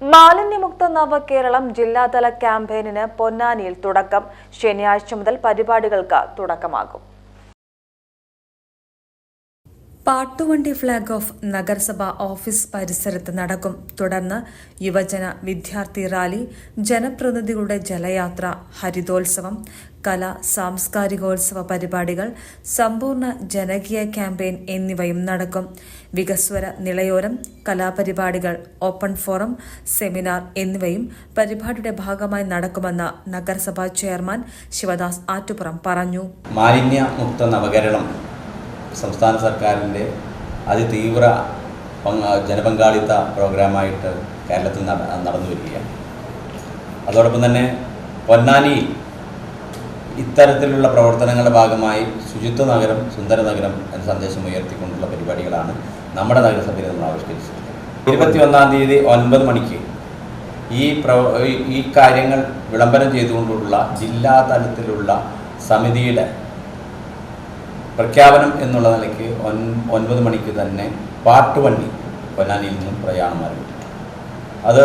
മാലിന്യമുക്ത നവകേരളം ജില്ലാതല ക്യാമ്പയിനിന് പൊന്നാനിയിൽ തുടക്കം. ശനിയാഴ്ച മുതൽ പരിപാടികൾക്ക് തുടക്കമാകും. പാട്ടുവണ്ടി ഫ്ളാഗ് ഓഫ് നഗരസഭ ഓഫീസ് പരിസരത്ത് നടക്കും. തുടർന്ന് യുവജന വിദ്യാർത്ഥി റാലി ജനപ്രതിനിധികളുടെ ജലയാത്ര ഹരിതോത്സവം കല സാംസ്കാരികോത്സവ പരിപാടികൾ സമ്പൂർണ ജനകീയ ക്യാമ്പയിൻ എന്നിവയും നടക്കും. വികസ്വര നിളയോരം കലാപരിപാടികൾ ഓപ്പൺ ഫോറം സെമിനാർ എന്നിവയും പരിപാടിയുടെ ഭാഗമായി നടക്കുമെന്ന് നഗരസഭാ ചെയർമാൻ ശിവദാസ് ആറ്റുപുറം പറഞ്ഞു. മാലിന്യമുക്ത നവകേരളം സംസ്ഥാന സർക്കാരിന്റെ അതിതീവ്ര പങ്ക ജനപങ്കാളിത്ത പ്രോഗ്രാമായിട്ട് കേരളത്തിൽ നടന്നു വരികയാണ് അതോടൊപ്പം തന്നെ പൊന്നാനിയിൽ ഇത്തരത്തിലുള്ള പ്രവർത്തനങ്ങളുടെ ഭാഗമായി ശുചിത്വ നഗരം സുന്ദര നഗരം എന്ന സന്ദേശം ഉയർത്തിക്കൊണ്ടുള്ള പരിപാടികളാണ് നമ്മുടെ നഗരസഭയിൽ നമ്മൾ ആവിഷ്കരിച്ചിട്ടുള്ളത് ഇരുപത്തിയൊന്നാം തീയതി ഒൻപത് മണിക്ക് ഈ പ്രവ ഈ- കാര്യങ്ങൾ വിളംബരം ചെയ്തുകൊണ്ടുള്ള ജില്ലാ തലത്തിലുള്ള സമിതിയുടെ പ്രഖ്യാപനം എന്നുള്ള നിലയ്ക്ക് ഒൻ ഒൻപത് മണിക്ക് തന്നെ പാട്ട് വണ്ടി പൊന്നാനിയിൽ നിന്നും പ്രയാണം ആരംഭിക്കും. അത്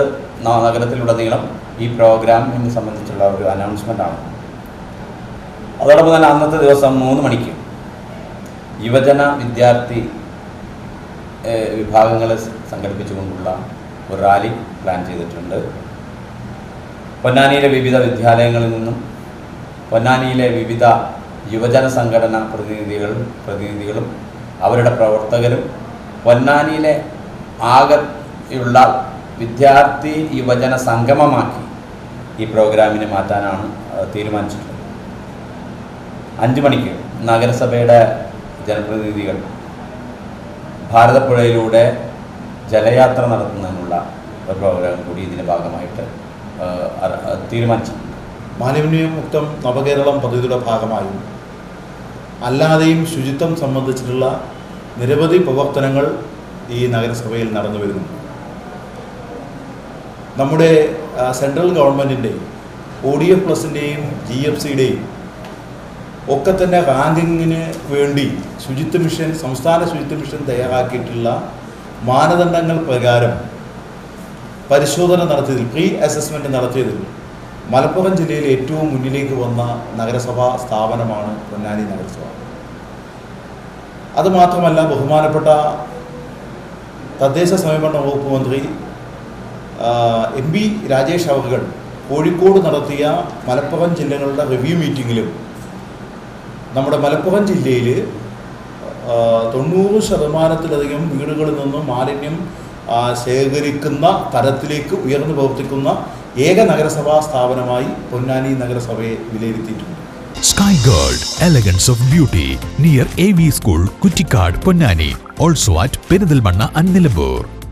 നഗരത്തിലുടനീളം ഈ പ്രോഗ്രാമിനെ സംബന്ധിച്ചുള്ള ഒരു അനൗൺസ്മെന്റ് ആണ്. അതോടൊപ്പം തന്നെ അന്നത്തെ ദിവസം മൂന്ന് മണിക്ക് യുവജന വിദ്യാർത്ഥി വിഭാഗങ്ങളെ സംഘടിപ്പിച്ചുകൊണ്ടുള്ള ഒരു റാലി പ്ലാൻ ചെയ്തിട്ടുണ്ട്. പൊന്നാനിയിലെ വിവിധ വിദ്യാലയങ്ങളിൽ നിന്നും പൊന്നാനിയിലെ വിവിധ യുവജന സംഘടന പ്രതിനിധികളും പ്രതിനിധികളും അവരുടെ പ്രവർത്തകരും പൊന്നാനിയിലെ ആകെയുള്ള വിദ്യാർത്ഥി യുവജന സംഗമമാക്കി ഈ പ്രോഗ്രാമിനെ മാറ്റാനാണ് തീരുമാനിച്ചിട്ടുള്ളത്. അഞ്ച് മണിക്ക് നഗരസഭയുടെ ജനപ്രതിനിധികൾ ഭാരതപ്പുഴയിലൂടെ ജലയാത്ര നടത്തുന്നതിനുള്ള ഒരു പ്രോഗ്രാം കൂടി ഇതിന്റെ ഭാഗമായിട്ട് തീരുമാനിച്ചു മാലിന്യമുക്തം നവകേരളം പദ്ധതിയുടെ ഭാഗമായും അല്ലാതെയും ശുചിത്വം സംബന്ധിച്ചിട്ടുള്ള നിരവധി പ്രവർത്തനങ്ങൾ ഈ നഗരസഭയിൽ നടന്നു വരുന്നു. നമ്മുടെ സെൻട്രൽ ഗവൺമെന്റിന്റെ ഒ ഡി എഫ് പ്ലസിന്റെയും ജി എഫ് സിയുടെയും ഒക്കെ തന്നെ റാങ്കിങ്ങിന് വേണ്ടി ശുചിത്വ മിഷൻ സംസ്ഥാന ശുചിത്വ മിഷൻ തയ്യാറാക്കിയിട്ടുള്ള മാനദണ്ഡങ്ങൾ പ്രകാരം പരിശോധന നടത്തിയതിൽ പ്രീ അസസ്മെന്റ് നടത്തിയതിൽ മലപ്പുറം ജില്ലയിൽ ഏറ്റവും മുന്നിലേക്ക് വന്ന നഗരസഭാ സ്ഥാപനമാണ് പൊന്നാനി നഗരസഭ. അതുമാത്രമല്ല ബഹുമാനപ്പെട്ട തദ്ദേശ സ്വയംഭരണ വകുപ്പ് മന്ത്രി എം രാജേഷ് അവറുകൾ കോഴിക്കോട് നടത്തിയ മലപ്പുറം ജില്ലകളുടെ റിവ്യൂ മീറ്റിങ്ങിലും നമ്മുടെ മലപ്പുറം ജില്ലയിൽ തൊണ്ണൂറ് ശതമാനത്തിലധികം വീടുകളിൽ നിന്നും മാലിന്യം ശേഖരിക്കുന്ന തരത്തിലേക്ക് ഉയർന്നു പ്രവർത്തിക്കുന്ന ഏക നഗരസഭാ സ്ഥാപനമായി പൊന്നാനി നഗരസഭയെ വിലയിരുത്തിയിട്ടുണ്ട് sky gold elegance of beauty near A V school Kuttikkad Ponnani also at and Nilambur.